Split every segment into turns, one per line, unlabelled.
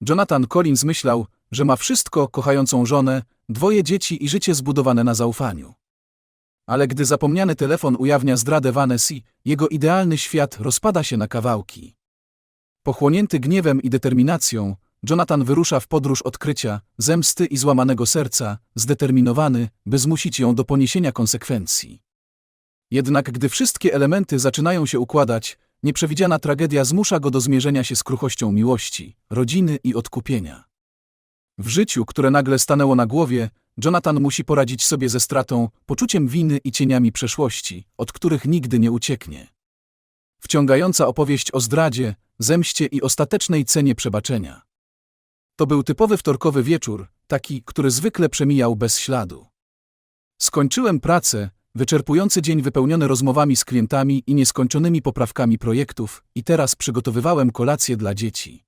Jonathan Collins myślał, że ma wszystko, kochającą żonę, dwoje dzieci i życie zbudowane na zaufaniu. Ale gdy zapomniany telefon ujawnia zdradę Vanessy, jego idealny świat rozpada się na kawałki. Pochłonięty gniewem i determinacją, Jonathan wyrusza w podróż odkrycia, zemsty i złamanego serca, zdeterminowany, by zmusić ją do poniesienia konsekwencji. Jednak gdy wszystkie elementy zaczynają się układać, nieprzewidziana tragedia zmusza go do zmierzenia się z kruchością miłości, rodziny i odkupienia. W życiu, które nagle stanęło na głowie, Jonathan musi poradzić sobie ze stratą, poczuciem winy i cieniami przeszłości, od których nigdy nie ucieknie. Wciągająca opowieść o zdradzie, zemście i ostatecznej cenie przebaczenia. To był typowy wtorkowy wieczór, taki, który zwykle przemijał bez śladu. Skończyłem pracę, wyczerpujący dzień wypełniony rozmowami z klientami i nieskończonymi poprawkami projektów, i teraz przygotowywałem kolację dla dzieci.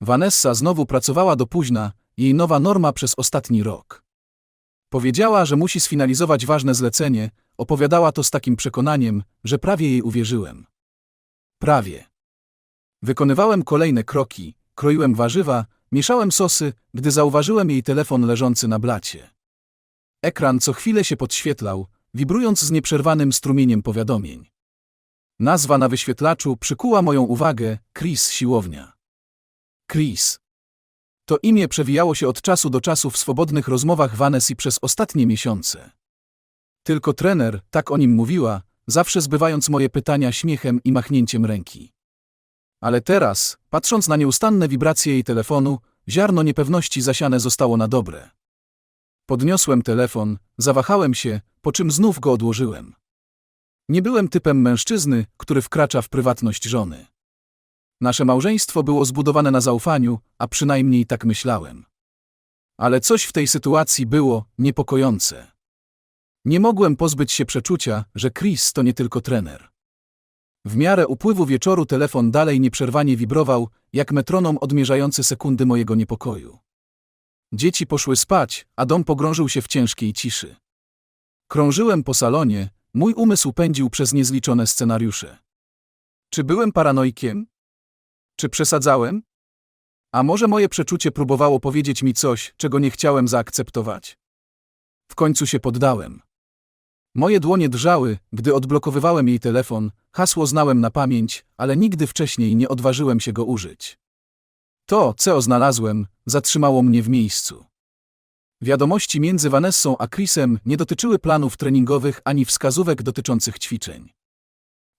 Vanessa znowu pracowała do późna, jej nowa norma przez ostatni rok. Powiedziała, że musi sfinalizować ważne zlecenie, opowiadała to z takim przekonaniem, że prawie jej uwierzyłem. Prawie. Wykonywałem kolejne kroki, kroiłem warzywa, mieszałem sosy, gdy zauważyłem jej telefon leżący na blacie. Ekran co chwilę się podświetlał, wibrując z nieprzerwanym strumieniem powiadomień. Nazwa na wyświetlaczu przykuła moją uwagę Chris Siłownia. Chris. To imię przewijało się od czasu do czasu w swobodnych rozmowach Vanessy przez ostatnie miesiące. Tylko trener, tak o nim mówiła, zawsze zbywając moje pytania śmiechem i machnięciem ręki. Ale teraz, patrząc na nieustanne wibracje jej telefonu, ziarno niepewności zasiane zostało na dobre. Podniosłem telefon, zawahałem się, po czym znów go odłożyłem. Nie byłem typem mężczyzny, który wkracza w prywatność żony. Nasze małżeństwo było zbudowane na zaufaniu, a przynajmniej tak myślałem. Ale coś w tej sytuacji było niepokojące. Nie mogłem pozbyć się przeczucia, że Chris to nie tylko trener. W miarę upływu wieczoru telefon dalej nieprzerwanie wibrował, jak metronom odmierzający sekundy mojego niepokoju. Dzieci poszły spać, a dom pogrążył się w ciężkiej ciszy. Krążyłem po salonie, mój umysł pędził przez niezliczone scenariusze. Czy byłem paranoikiem? Czy przesadzałem? A może moje przeczucie próbowało powiedzieć mi coś, czego nie chciałem zaakceptować? W końcu się poddałem. Moje dłonie drżały, gdy odblokowywałem jej telefon, hasło znałem na pamięć, ale nigdy wcześniej nie odważyłem się go użyć. To, co znalazłem, zatrzymało mnie w miejscu. Wiadomości między Vanessą a Chrisem nie dotyczyły planów treningowych ani wskazówek dotyczących ćwiczeń.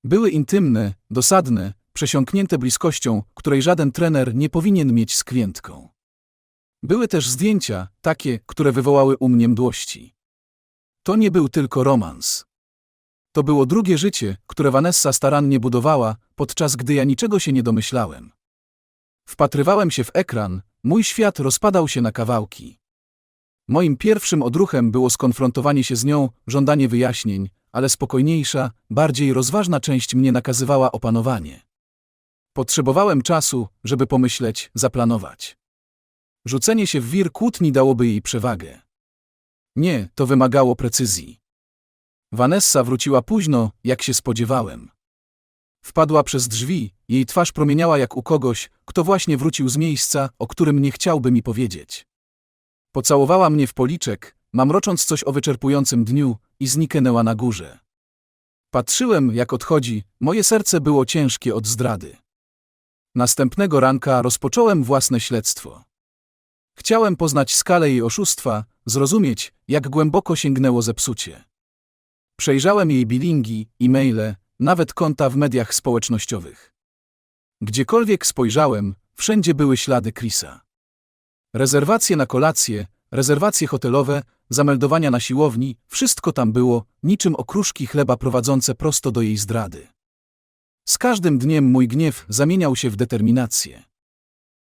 Były intymne, dosadne, przesiąknięte bliskością, której żaden trener nie powinien mieć z klientką. Były też zdjęcia, takie, które wywołały u mnie mdłości. To nie był tylko romans. To było drugie życie, które Vanessa starannie budowała, podczas gdy ja niczego się nie domyślałem. Wpatrywałem się w ekran, mój świat rozpadał się na kawałki. Moim pierwszym odruchem było skonfrontowanie się z nią, żądanie wyjaśnień, ale spokojniejsza, bardziej rozważna część mnie nakazywała opanowanie. Potrzebowałem czasu, żeby pomyśleć, zaplanować. Rzucenie się w wir kłótni dałoby jej przewagę. Nie, to wymagało precyzji. Vanessa wróciła późno, jak się spodziewałem. Wpadła przez drzwi, jej twarz promieniała jak u kogoś, kto właśnie wrócił z miejsca, o którym nie chciałby mi powiedzieć. Pocałowała mnie w policzek, mamrocząc coś o wyczerpującym dniu, i zniknęła na górze. Patrzyłem, jak odchodzi, moje serce było ciężkie od zdrady. Następnego ranka rozpocząłem własne śledztwo. Chciałem poznać skalę jej oszustwa, zrozumieć, jak głęboko sięgnęło zepsucie. Przejrzałem jej bilingi, e-maile, nawet konta w mediach społecznościowych. Gdziekolwiek spojrzałem, wszędzie były ślady Chrisa. Rezerwacje na kolację, rezerwacje hotelowe, zameldowania na siłowni, wszystko tam było, niczym okruszki chleba prowadzące prosto do jej zdrady. Z każdym dniem mój gniew zamieniał się w determinację.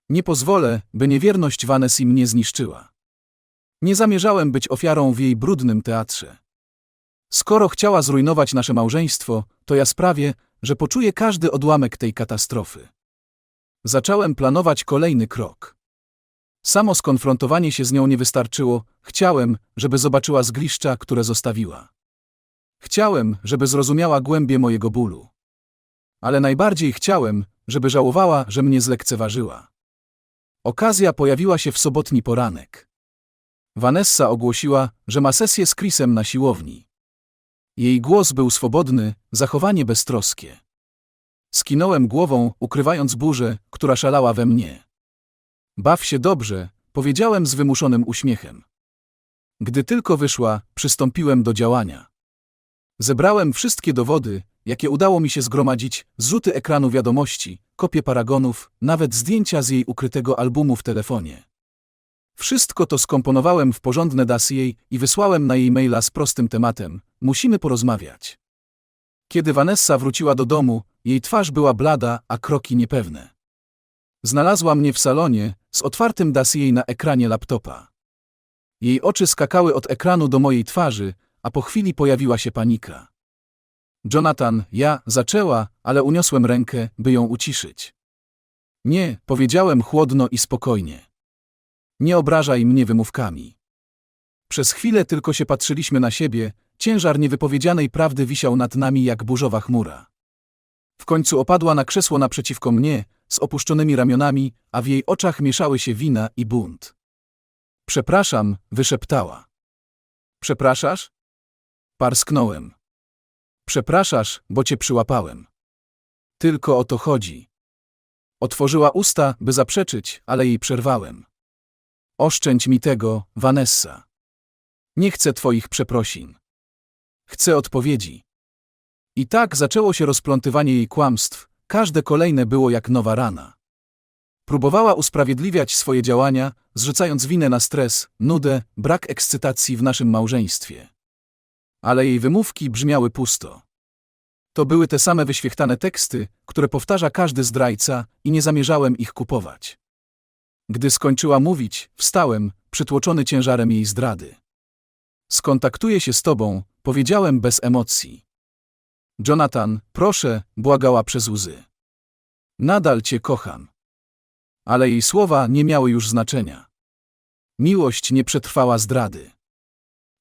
Nie pozwolę, by niewierność Vanessy mnie zniszczyła. Nie zamierzałem być ofiarą w jej brudnym teatrze. Skoro chciała zrujnować nasze małżeństwo, to ja sprawię, że poczuję każdy odłamek tej katastrofy. Zacząłem planować kolejny krok. Samo skonfrontowanie się z nią nie wystarczyło, chciałem, żeby zobaczyła zgliszcza, które zostawiła. Chciałem, żeby zrozumiała głębię mojego bólu. Ale najbardziej chciałem, żeby żałowała, że mnie zlekceważyła. Okazja pojawiła się w sobotni poranek. Vanessa ogłosiła, że ma sesję z Chrisem na siłowni. Jej głos był swobodny, zachowanie beztroskie. Skinąłem głową, ukrywając burzę, która szalała we mnie. Baw się dobrze, powiedziałem z wymuszonym uśmiechem. Gdy tylko wyszła, przystąpiłem do działania. Zebrałem wszystkie dowody, jakie udało mi się zgromadzić, zrzuty ekranu wiadomości, kopie paragonów, nawet zdjęcia z jej ukrytego albumu w telefonie. Wszystko to skomponowałem w porządne dossier i wysłałem na jej maila z prostym tematem: Musimy porozmawiać. Kiedy Vanessa wróciła do domu, jej twarz była blada, a kroki niepewne. Znalazła mnie w salonie, z otwartym dossier na ekranie laptopa. Jej oczy skakały od ekranu do mojej twarzy, a po chwili pojawiła się panika. Jonathan, ja, zaczęła, ale uniosłem rękę, by ją uciszyć. Nie, powiedziałem chłodno i spokojnie. Nie obrażaj mnie wymówkami. Przez chwilę tylko się patrzyliśmy na siebie, ciężar niewypowiedzianej prawdy wisiał nad nami jak burzowa chmura. W końcu opadła na krzesło naprzeciwko mnie, z opuszczonymi ramionami, a w jej oczach mieszały się wina i bunt. Przepraszam, wyszeptała. Przepraszasz? Parsknąłem. Przepraszasz, bo cię przyłapałem. Tylko o to chodzi. Otworzyła usta, by zaprzeczyć, ale jej przerwałem. Oszczędź mi tego, Vanessa. Nie chcę twoich przeprosin. Chcę odpowiedzi. I tak zaczęło się rozplątywanie jej kłamstw, każde kolejne było jak nowa rana. Próbowała usprawiedliwiać swoje działania, zrzucając winę na stres, nudę, brak ekscytacji w naszym małżeństwie. Ale jej wymówki brzmiały pusto. To były te same wyświechtane teksty, które powtarza każdy zdrajca i nie zamierzałem ich kupować. Gdy skończyła mówić, wstałem, przytłoczony ciężarem jej zdrady. Skontaktuję się z tobą, powiedziałem bez emocji. Jonathan, proszę, błagała przez łzy. Nadal cię kocham. Ale jej słowa nie miały już znaczenia. Miłość nie przetrwała zdrady.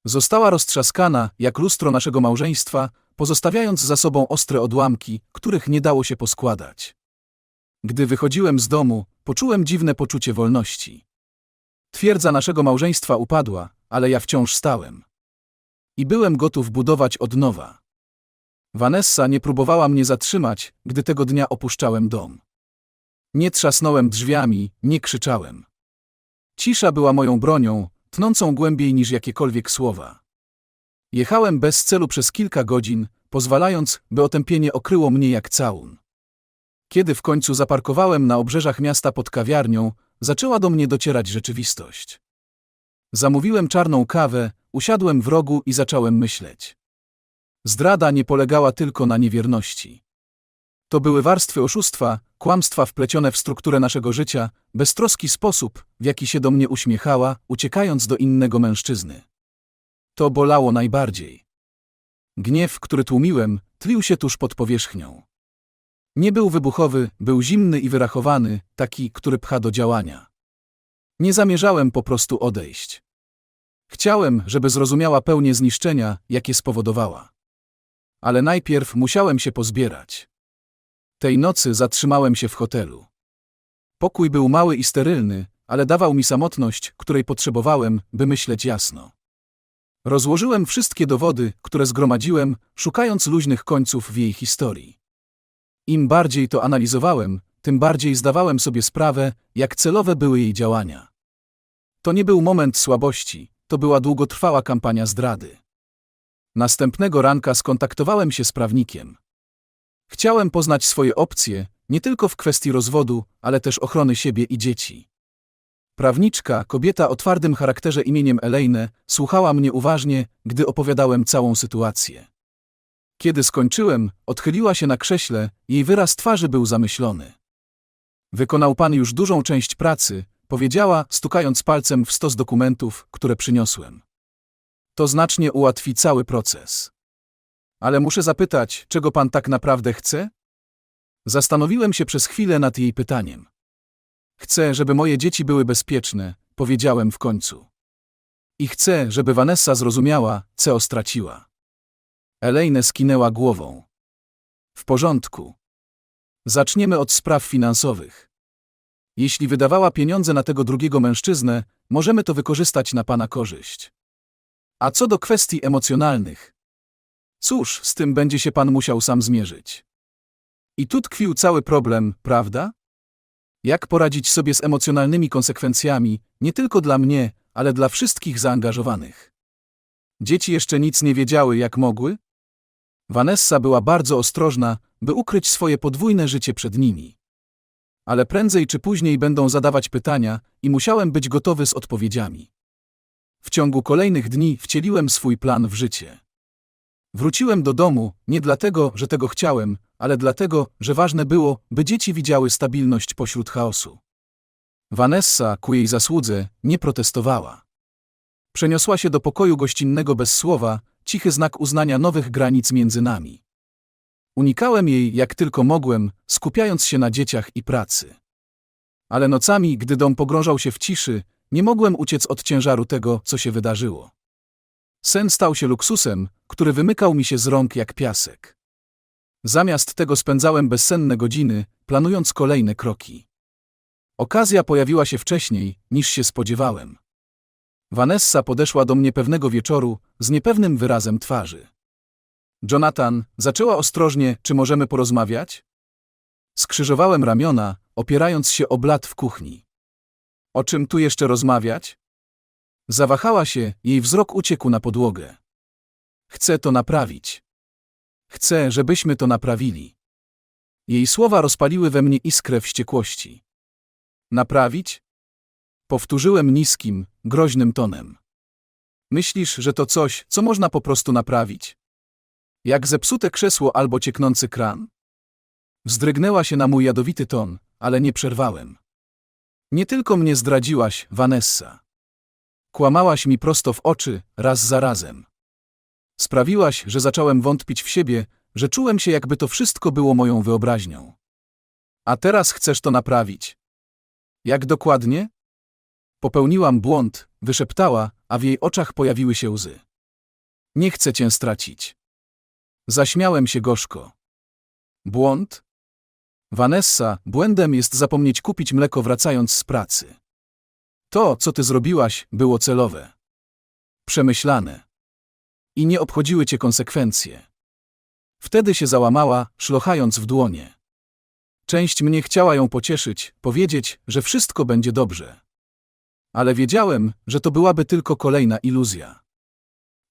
Została roztrzaskana, jak lustro naszego małżeństwa, pozostawiając za sobą ostre odłamki, których nie dało się poskładać. Gdy wychodziłem z domu, poczułem dziwne poczucie wolności. Twierdza naszego małżeństwa upadła, ale ja wciąż stałem. I byłem gotów budować od nowa. Vanessa nie próbowała mnie zatrzymać, gdy tego dnia opuszczałem dom. Nie trzasnąłem drzwiami, nie krzyczałem. Cisza była moją bronią, tnącą głębiej niż jakiekolwiek słowa. Jechałem bez celu przez kilka godzin, pozwalając, by otępienie okryło mnie jak całun. Kiedy w końcu zaparkowałem na obrzeżach miasta pod kawiarnią, zaczęła do mnie docierać rzeczywistość. Zamówiłem czarną kawę, usiadłem w rogu i zacząłem myśleć. Zdrada nie polegała tylko na niewierności. To były warstwy oszustwa, kłamstwa wplecione w strukturę naszego życia, beztroski sposób, w jaki się do mnie uśmiechała, uciekając do innego mężczyzny. To bolało najbardziej. Gniew, który tłumiłem, tlił się tuż pod powierzchnią. Nie był wybuchowy, był zimny i wyrachowany, taki, który pcha do działania. Nie zamierzałem po prostu odejść. Chciałem, żeby zrozumiała pełnię zniszczenia, jakie spowodowała. Ale najpierw musiałem się pozbierać. Tej nocy zatrzymałem się w hotelu. Pokój był mały i sterylny, ale dawał mi samotność, której potrzebowałem, by myśleć jasno. Rozłożyłem wszystkie dowody, które zgromadziłem, szukając luźnych końców w jej historii. Im bardziej to analizowałem, tym bardziej zdawałem sobie sprawę, jak celowe były jej działania. To nie był moment słabości, to była długotrwała kampania zdrady. Następnego ranka skontaktowałem się z prawnikiem. Chciałem poznać swoje opcje, nie tylko w kwestii rozwodu, ale też ochrony siebie i dzieci. Prawniczka, kobieta o twardym charakterze imieniem Elaine, słuchała mnie uważnie, gdy opowiadałem całą sytuację. Kiedy skończyłem, odchyliła się na krześle, jej wyraz twarzy był zamyślony. Wykonał pan już dużą część pracy, powiedziała, stukając palcem w stos dokumentów, które przyniosłem. To znacznie ułatwi cały proces. Ale muszę zapytać, czego pan tak naprawdę chce? Zastanowiłem się przez chwilę nad jej pytaniem. Chcę, żeby moje dzieci były bezpieczne, powiedziałem w końcu. I chcę, żeby Vanessa zrozumiała, co straciła. Elaine skinęła głową. W porządku. Zaczniemy od spraw finansowych. Jeśli wydawała pieniądze na tego drugiego mężczyznę, możemy to wykorzystać na pana korzyść. A co do kwestii emocjonalnych? Cóż, z tym będzie się pan musiał sam zmierzyć. I tu tkwił cały problem, prawda? Jak poradzić sobie z emocjonalnymi konsekwencjami, nie tylko dla mnie, ale dla wszystkich zaangażowanych? Dzieci jeszcze nic nie wiedziały, jak mogły? Vanessa była bardzo ostrożna, by ukryć swoje podwójne życie przed nimi. Ale prędzej czy później będą zadawać pytania i musiałem być gotowy z odpowiedziami. W ciągu kolejnych dni wcieliłem swój plan w życie. Wróciłem do domu nie dlatego, że tego chciałem, ale dlatego, że ważne było, by dzieci widziały stabilność pośród chaosu. Vanessa, ku jej zasłudze, nie protestowała. Przeniosła się do pokoju gościnnego bez słowa, cichy znak uznania nowych granic między nami. Unikałem jej jak tylko mogłem, skupiając się na dzieciach i pracy. Ale nocami, gdy dom pogrążał się w ciszy, nie mogłem uciec od ciężaru tego, co się wydarzyło. Sen stał się luksusem, który wymykał mi się z rąk jak piasek. Zamiast tego spędzałem bezsenne godziny, planując kolejne kroki. Okazja pojawiła się wcześniej, niż się spodziewałem. Vanessa podeszła do mnie pewnego wieczoru z niepewnym wyrazem twarzy. Jonathan, zaczęła ostrożnie, czy możemy porozmawiać? Skrzyżowałem ramiona, opierając się o blat w kuchni. O czym tu jeszcze rozmawiać? Zawahała się, jej wzrok uciekł na podłogę. Chcę to naprawić. Chcę, żebyśmy to naprawili. Jej słowa rozpaliły we mnie iskrę wściekłości. Naprawić? Powtórzyłem niskim, groźnym tonem. Myślisz, że to coś, co można po prostu naprawić? Jak zepsute krzesło albo cieknący kran? Wzdrygnęła się na mój jadowity ton, ale nie przerwałem. Nie tylko mnie zdradziłaś, Vanessa. Kłamałaś mi prosto w oczy, raz za razem. Sprawiłaś, że zacząłem wątpić w siebie, że czułem się, jakby to wszystko było moją wyobraźnią. A teraz chcesz to naprawić. Jak dokładnie? Popełniłam błąd, wyszeptała, a w jej oczach pojawiły się łzy. Nie chcę cię stracić. Zaśmiałem się gorzko. Błąd? Vanessa, błędem jest zapomnieć kupić mleko wracając z pracy. To, co ty zrobiłaś, było celowe. Przemyślane. I nie obchodziły cię konsekwencje. Wtedy się załamała, szlochając w dłonie. Część mnie chciała ją pocieszyć, powiedzieć, że wszystko będzie dobrze. Ale wiedziałem, że to byłaby tylko kolejna iluzja.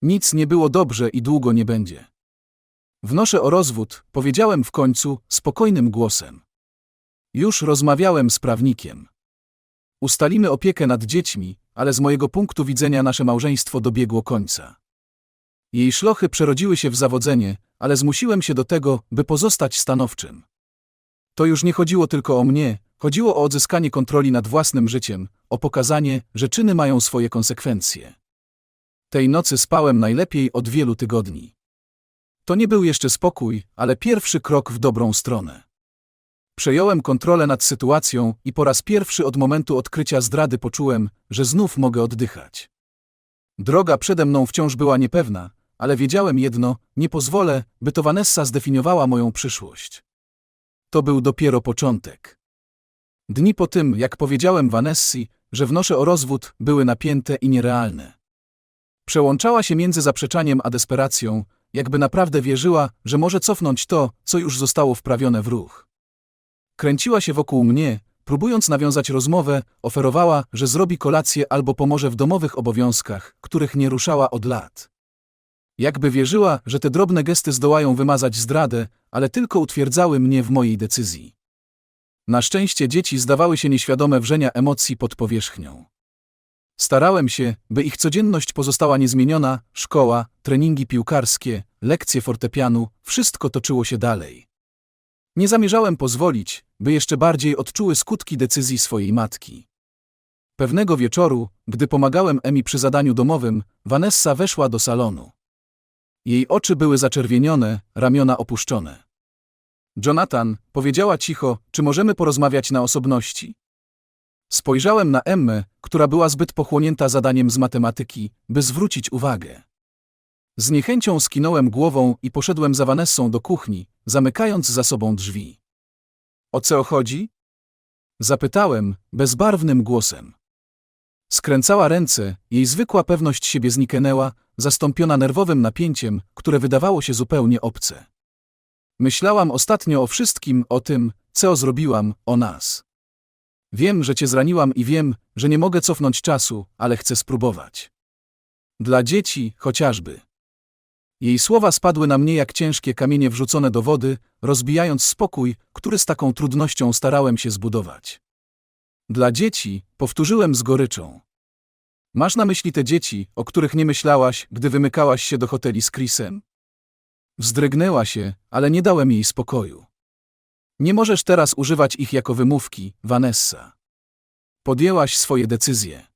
Nic nie było dobrze i długo nie będzie. Wnoszę o rozwód, powiedziałem w końcu, spokojnym głosem. Już rozmawiałem z prawnikiem. Ustalimy opiekę nad dziećmi, ale z mojego punktu widzenia nasze małżeństwo dobiegło końca. Jej szlochy przerodziły się w zawodzenie, ale zmusiłem się do tego, by pozostać stanowczym. To już nie chodziło tylko o mnie, chodziło o odzyskanie kontroli nad własnym życiem, o pokazanie, że czyny mają swoje konsekwencje. Tej nocy spałem najlepiej od wielu tygodni. To nie był jeszcze spokój, ale pierwszy krok w dobrą stronę. Przejąłem kontrolę nad sytuacją i po raz pierwszy od momentu odkrycia zdrady poczułem, że znów mogę oddychać. Droga przede mną wciąż była niepewna, ale wiedziałem jedno, nie pozwolę, by to Vanessa zdefiniowała moją przyszłość. To był dopiero początek. Dni po tym, jak powiedziałem Vanessi, że wnoszę o rozwód, były napięte i nierealne. Przełączała się między zaprzeczaniem a desperacją, jakby naprawdę wierzyła, że może cofnąć to, co już zostało wprawione w ruch. Kręciła się wokół mnie, próbując nawiązać rozmowę, oferowała, że zrobi kolację albo pomoże w domowych obowiązkach, których nie ruszała od lat. Jakby wierzyła, że te drobne gesty zdołają wymazać zdradę, ale tylko utwierdzały mnie w mojej decyzji. Na szczęście dzieci zdawały się nieświadome wrzenia emocji pod powierzchnią. Starałem się, by ich codzienność pozostała niezmieniona, szkoła, treningi piłkarskie, lekcje fortepianu, wszystko toczyło się dalej. Nie zamierzałem pozwolić, by jeszcze bardziej odczuły skutki decyzji swojej matki. Pewnego wieczoru, gdy pomagałem Emi przy zadaniu domowym, Vanessa weszła do salonu. Jej oczy były zaczerwienione, ramiona opuszczone. Jonathan, powiedziała cicho, czy możemy porozmawiać na osobności? Spojrzałem na Emmę, która była zbyt pochłonięta zadaniem z matematyki, by zwrócić uwagę. Z niechęcią skinąłem głową i poszedłem za Vanessą do kuchni, zamykając za sobą drzwi. O co chodzi? Zapytałem bezbarwnym głosem. Skręcała ręce, jej zwykła pewność siebie zniknęła, zastąpiona nerwowym napięciem, które wydawało się zupełnie obce. Myślałam ostatnio o wszystkim, o tym, co zrobiłam, o nas. Wiem, że cię zraniłam i wiem, że nie mogę cofnąć czasu, ale chcę spróbować. Dla dzieci chociażby. Jej słowa spadły na mnie jak ciężkie kamienie wrzucone do wody, rozbijając spokój, który z taką trudnością starałem się zbudować. Dla dzieci, powtórzyłem z goryczą. Masz na myśli te dzieci, o których nie myślałaś, gdy wymykałaś się do hoteli z Chrisem? Wzdrygnęła się, ale nie dałem jej spokoju. Nie możesz teraz używać ich jako wymówki, Vanessa. Podjęłaś swoje decyzje.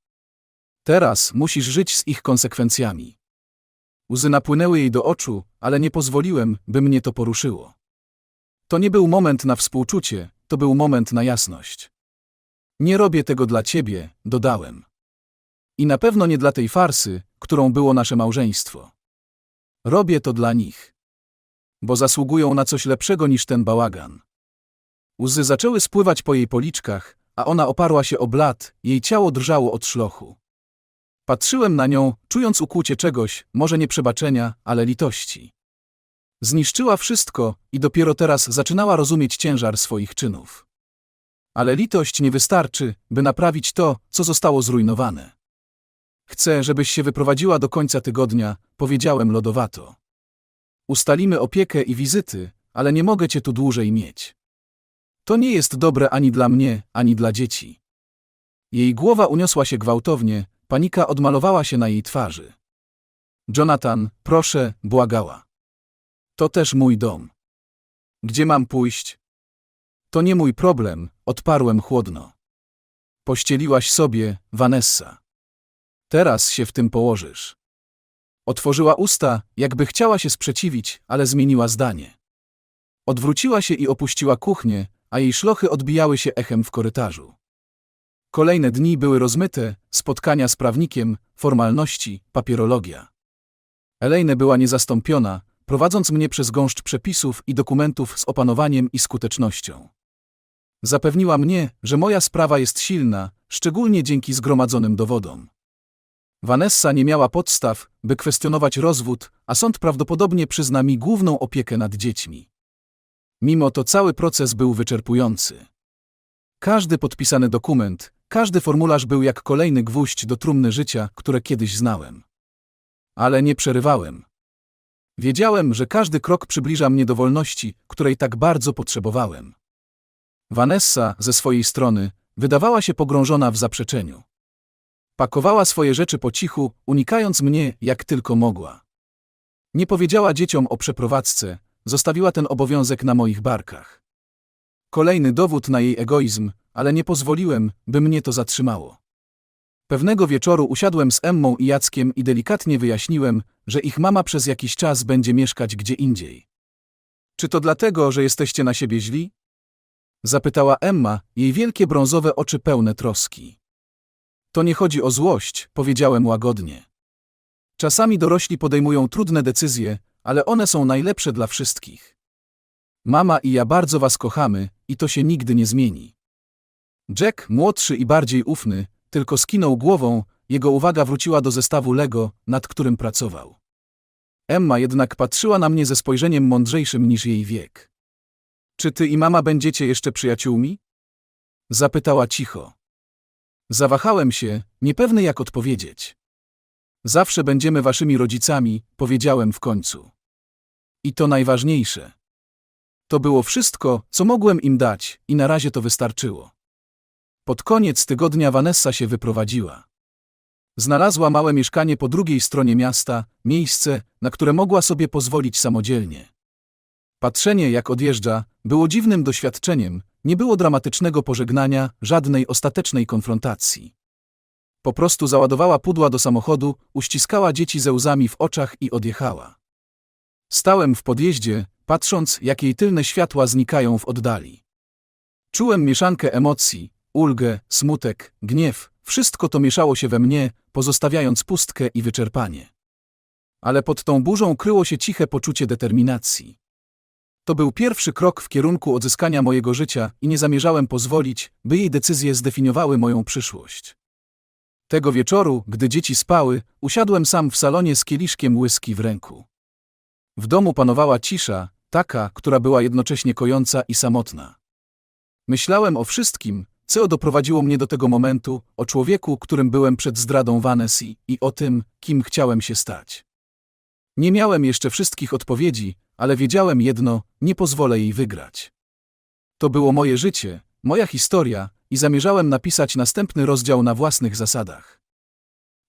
Teraz musisz żyć z ich konsekwencjami. Łzy napłynęły jej do oczu, ale nie pozwoliłem, by mnie to poruszyło. To nie był moment na współczucie, to był moment na jasność. Nie robię tego dla ciebie, dodałem. I na pewno nie dla tej farsy, którą było nasze małżeństwo. Robię to dla nich. Bo zasługują na coś lepszego niż ten bałagan. Łzy zaczęły spływać po jej policzkach, a ona oparła się o blat, jej ciało drżało od szlochu. Patrzyłem na nią, czując ukłucie czegoś, może nie przebaczenia, ale litości. Zniszczyła wszystko i dopiero teraz zaczynała rozumieć ciężar swoich czynów. Ale litość nie wystarczy, by naprawić to, co zostało zrujnowane. Chcę, żebyś się wyprowadziła do końca tygodnia, powiedziałem lodowato. Ustalimy opiekę i wizyty, ale nie mogę cię tu dłużej mieć. To nie jest dobre ani dla mnie, ani dla dzieci. Jej głowa uniosła się gwałtownie, panika odmalowała się na jej twarzy. Jonathan, proszę, błagała. To też mój dom. Gdzie mam pójść? To nie mój problem, odparłem chłodno. Pościeliłaś sobie, Vanessa. Teraz się w tym położysz. Otworzyła usta, jakby chciała się sprzeciwić, ale zmieniła zdanie. Odwróciła się i opuściła kuchnię, a jej szlochy odbijały się echem w korytarzu. Kolejne dni były rozmyte, spotkania z prawnikiem, formalności, papierologia. Elaine była niezastąpiona, prowadząc mnie przez gąszcz przepisów i dokumentów z opanowaniem i skutecznością. Zapewniła mnie, że moja sprawa jest silna, szczególnie dzięki zgromadzonym dowodom. Vanessa nie miała podstaw, by kwestionować rozwód, a sąd prawdopodobnie przyzna mi główną opiekę nad dziećmi. Mimo to cały proces był wyczerpujący. Każdy podpisany dokument, każdy formularz był jak kolejny gwóźdź do trumny życia, które kiedyś znałem. Ale nie przerywałem. Wiedziałem, że każdy krok przybliża mnie do wolności, której tak bardzo potrzebowałem. Vanessa, ze swojej strony, wydawała się pogrążona w zaprzeczeniu. Pakowała swoje rzeczy po cichu, unikając mnie, jak tylko mogła. Nie powiedziała dzieciom o przeprowadzce, zostawiła ten obowiązek na moich barkach. Kolejny dowód na jej egoizm, ale nie pozwoliłem, by mnie to zatrzymało. Pewnego wieczoru usiadłem z Emmą i Jackiem i delikatnie wyjaśniłem, że ich mama przez jakiś czas będzie mieszkać gdzie indziej. Czy to dlatego, że jesteście na siebie źli? Zapytała Emma, jej wielkie brązowe oczy pełne troski. To nie chodzi o złość, powiedziałem łagodnie. Czasami dorośli podejmują trudne decyzje, ale one są najlepsze dla wszystkich. Mama i ja bardzo was kochamy i to się nigdy nie zmieni. Jack, młodszy i bardziej ufny, tylko skinął głową, jego uwaga wróciła do zestawu Lego, nad którym pracował. Emma jednak patrzyła na mnie ze spojrzeniem mądrzejszym niż jej wiek. Czy ty i mama będziecie jeszcze przyjaciółmi? Zapytała cicho. Zawahałem się, niepewny jak odpowiedzieć. Zawsze będziemy waszymi rodzicami, powiedziałem w końcu. I to najważniejsze. To było wszystko, co mogłem im dać, i na razie to wystarczyło. Pod koniec tygodnia Vanessa się wyprowadziła. Znalazła małe mieszkanie po drugiej stronie miasta, miejsce, na które mogła sobie pozwolić samodzielnie. Patrzenie, jak odjeżdża, było dziwnym doświadczeniem, nie było dramatycznego pożegnania, żadnej ostatecznej konfrontacji. Po prostu załadowała pudła do samochodu, uściskała dzieci ze łzami w oczach i odjechała. Stałem w podjeździe, patrząc, jak jej tylne światła znikają w oddali. Czułem mieszankę emocji, ulgę, smutek, gniew, wszystko to mieszało się we mnie, pozostawiając pustkę i wyczerpanie. Ale pod tą burzą kryło się ciche poczucie determinacji. To był pierwszy krok w kierunku odzyskania mojego życia i nie zamierzałem pozwolić, by jej decyzje zdefiniowały moją przyszłość. Tego wieczoru, gdy dzieci spały, usiadłem sam w salonie z kieliszkiem whisky w ręku. W domu panowała cisza, taka, która była jednocześnie kojąca i samotna. Myślałem o wszystkim, co doprowadziło mnie do tego momentu, o człowieku, którym byłem przed zdradą Vanessy i o tym, kim chciałem się stać. Nie miałem jeszcze wszystkich odpowiedzi, ale wiedziałem jedno, nie pozwolę jej wygrać. To było moje życie, moja historia i zamierzałem napisać następny rozdział na własnych zasadach.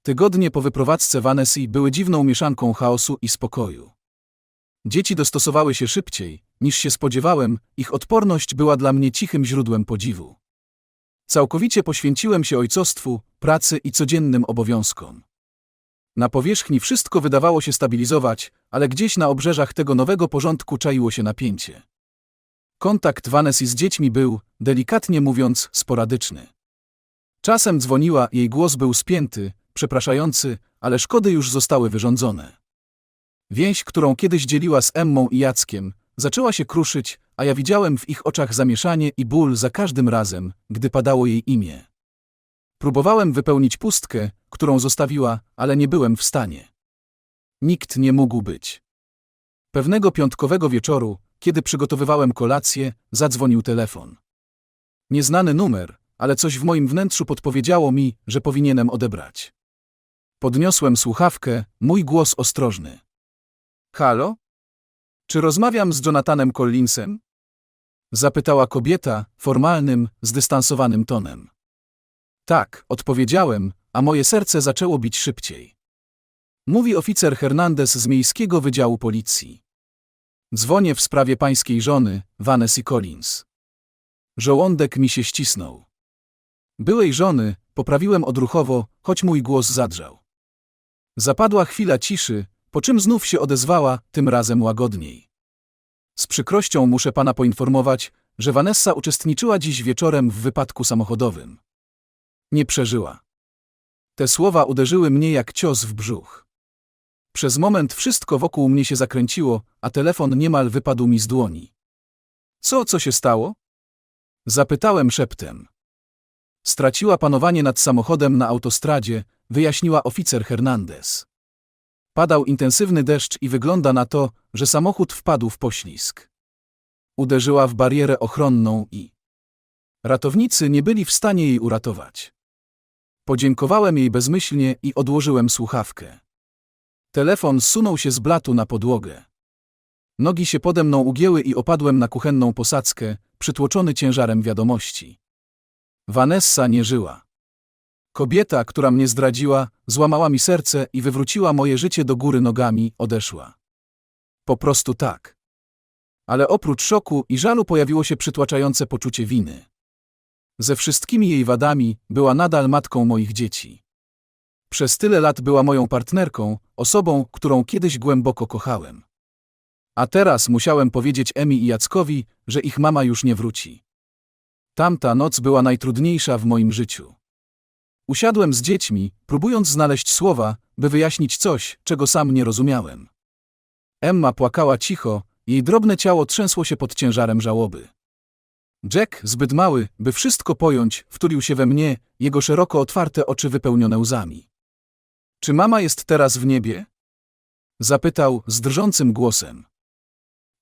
Tygodnie po wyprowadzce Vanessy były dziwną mieszanką chaosu i spokoju. Dzieci dostosowały się szybciej, niż się spodziewałem, ich odporność była dla mnie cichym źródłem podziwu. Całkowicie poświęciłem się ojcostwu, pracy i codziennym obowiązkom. Na powierzchni wszystko wydawało się stabilizować, ale gdzieś na obrzeżach tego nowego porządku czaiło się napięcie. Kontakt Vanessy z dziećmi był, delikatnie mówiąc, sporadyczny. Czasem dzwoniła, jej głos był spięty, przepraszający, ale szkody już zostały wyrządzone. Więź, którą kiedyś dzieliła z Emmą i Jackiem, zaczęła się kruszyć, a ja widziałem w ich oczach zamieszanie i ból za każdym razem, gdy padało jej imię. Próbowałem wypełnić pustkę, którą zostawiła, ale nie byłem w stanie. Nikt nie mógł być. Pewnego piątkowego wieczoru, kiedy przygotowywałem kolację, zadzwonił telefon. Nieznany numer, ale coś w moim wnętrzu podpowiedziało mi, że powinienem odebrać. Podniosłem słuchawkę, mój głos ostrożny. Halo? Czy rozmawiam z Jonathanem Collinsem? Zapytała kobieta, formalnym, zdystansowanym tonem. Tak, odpowiedziałem, a moje serce zaczęło bić szybciej. Mówi oficer Hernandez z Miejskiego Wydziału Policji. Dzwonię w sprawie pańskiej żony, Vanessy Collins. Żołądek mi się ścisnął. Byłej żony, poprawiłem odruchowo, choć mój głos zadrżał. Zapadła chwila ciszy, po czym znów się odezwała, tym razem łagodniej. Z przykrością muszę pana poinformować, że Vanessa uczestniczyła dziś wieczorem w wypadku samochodowym. Nie przeżyła. Te słowa uderzyły mnie jak cios w brzuch. Przez moment wszystko wokół mnie się zakręciło, a telefon niemal wypadł mi z dłoni. Co, co się stało? Zapytałem szeptem. Straciła panowanie nad samochodem na autostradzie, wyjaśniła oficer Hernandez. Padał intensywny deszcz i wygląda na to, że samochód wpadł w poślizg. Uderzyła w barierę ochronną i... Ratownicy nie byli w stanie jej uratować. Podziękowałem jej bezmyślnie i odłożyłem słuchawkę. Telefon zsunął się z blatu na podłogę. Nogi się pode mną ugięły i opadłem na kuchenną posadzkę, przytłoczony ciężarem wiadomości. Vanessa nie żyła. Kobieta, która mnie zdradziła, złamała mi serce i wywróciła moje życie do góry nogami, odeszła. Po prostu tak. Ale oprócz szoku i żalu pojawiło się przytłaczające poczucie winy. Ze wszystkimi jej wadami była nadal matką moich dzieci. Przez tyle lat była moją partnerką, osobą, którą kiedyś głęboko kochałem. A teraz musiałem powiedzieć Emi i Jackowi, że ich mama już nie wróci. Tamta noc była najtrudniejsza w moim życiu. Usiadłem z dziećmi, próbując znaleźć słowa, by wyjaśnić coś, czego sam nie rozumiałem. Emma płakała cicho, jej drobne ciało trzęsło się pod ciężarem żałoby. Jack, zbyt mały, by wszystko pojąć, wtulił się we mnie, jego szeroko otwarte oczy wypełnione łzami. Czy mama jest teraz w niebie? Zapytał z drżącym głosem.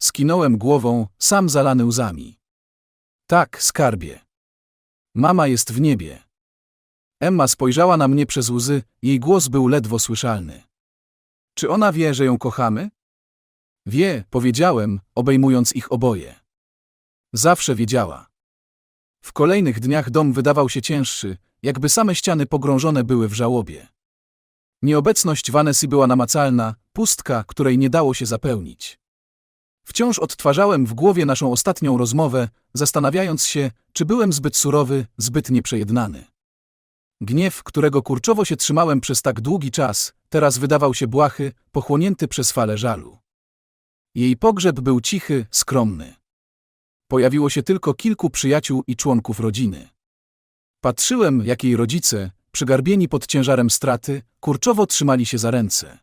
Skinąłem głową, sam zalany łzami. Tak, skarbie. Mama jest w niebie. Emma spojrzała na mnie przez łzy, jej głos był ledwo słyszalny. Czy ona wie, że ją kochamy? Wie, powiedziałem, obejmując ich oboje. Zawsze wiedziała. W kolejnych dniach dom wydawał się cięższy, jakby same ściany pogrążone były w żałobie. Nieobecność Vanessy była namacalna, pustka, której nie dało się zapełnić. Wciąż odtwarzałem w głowie naszą ostatnią rozmowę, zastanawiając się, czy byłem zbyt surowy, zbyt nieprzejednany. Gniew, którego kurczowo się trzymałem przez tak długi czas, teraz wydawał się błahy, pochłonięty przez falę żalu. Jej pogrzeb był cichy, skromny. Pojawiło się tylko kilku przyjaciół i członków rodziny. Patrzyłem, jak jej rodzice, przygarbieni pod ciężarem straty, kurczowo trzymali się za ręce.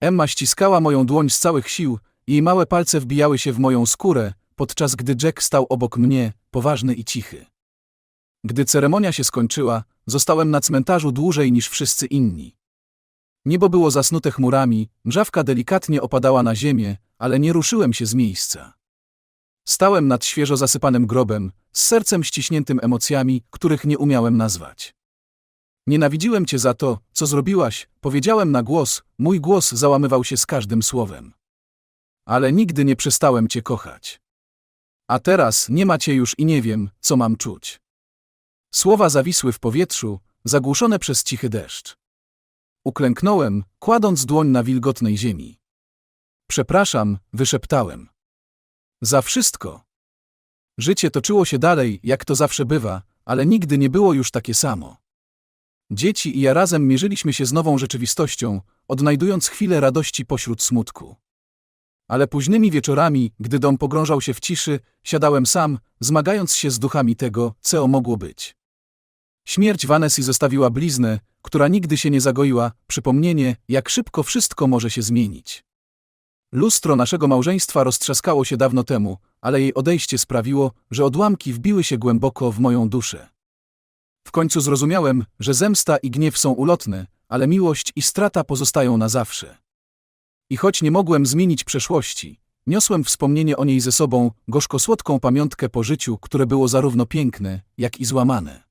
Emma ściskała moją dłoń z całych sił, Jej małe palce wbijały się w moją skórę, podczas gdy Jack stał obok mnie, poważny i cichy. Gdy ceremonia się skończyła, zostałem na cmentarzu dłużej niż wszyscy inni. Niebo było zasnute chmurami, mrzawka delikatnie opadała na ziemię, ale nie ruszyłem się z miejsca. Stałem nad świeżo zasypanym grobem, z sercem ściśniętym emocjami, których nie umiałem nazwać. Nienawidziłem cię za to, co zrobiłaś, powiedziałem na głos, mój głos załamywał się z każdym słowem. Ale nigdy nie przestałem cię kochać. A teraz nie ma cię już i nie wiem, co mam czuć. Słowa zawisły w powietrzu, zagłuszone przez cichy deszcz. Uklęknąłem, kładąc dłoń na wilgotnej ziemi. Przepraszam, wyszeptałem. Za wszystko. Życie toczyło się dalej, jak to zawsze bywa, ale nigdy nie było już takie samo. Dzieci i ja razem mierzyliśmy się z nową rzeczywistością, odnajdując chwilę radości pośród smutku. Ale późnymi wieczorami, gdy dom pogrążał się w ciszy, siadałem sam, zmagając się z duchami tego, co mogło być. Śmierć Vanessy zostawiła bliznę, która nigdy się nie zagoiła, przypomnienie, jak szybko wszystko może się zmienić. Lustro naszego małżeństwa roztrzaskało się dawno temu, ale jej odejście sprawiło, że odłamki wbiły się głęboko w moją duszę. W końcu zrozumiałem, że zemsta i gniew są ulotne, ale miłość i strata pozostają na zawsze. I choć nie mogłem zmienić przeszłości, niosłem wspomnienie o niej ze sobą, gorzko-słodką pamiątkę po życiu, które było zarówno piękne, jak i złamane.